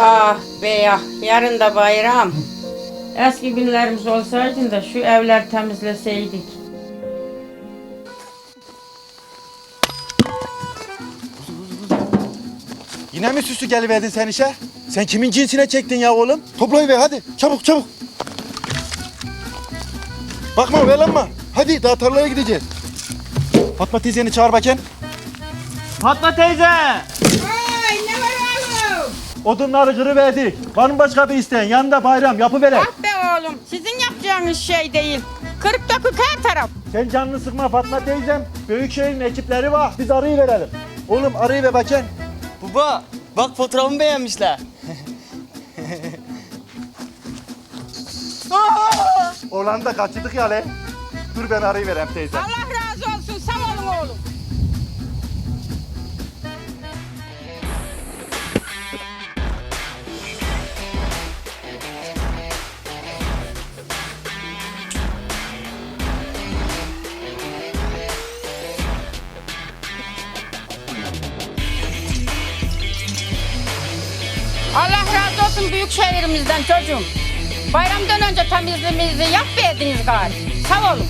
Ah be ya, yarın da bayram. Eski günlerimiz olsaydı da şu evler temizleseydik. Yine mi süslü geliverdin sen işe? Sen kimin cinsine çektin ya oğlum? Toplayıver hadi çabuk çabuk. Bakma oyalanma. Hadi daha tarlaya gideceğiz. Fatma teyzeni çağır bakayım. Fatma teyze! Ay ne var oğlum? Odunları kırıverdik. Var mı başka bir isteğin? Yanında bayram yapıverek. Ah be oğlum, sizin yapacağınız şey değil. Kırık dökük her taraf. Sen canını sıkma Fatma teyzem. Büyükşehir'in ekipleri var. Biz arayı verelim. Oğlum arayı ver bakayım. Baba bak fotoğrafımı beğenmişler. Oğlan da kaçırdık ya lan. Dur ben arayı vereyim teyze. Allah razı olsun, Allah razı olsun büyük şehrimizden çocuğum. Bayramdan önce temizliğimizi yapmayadınız gari. Sağ olun.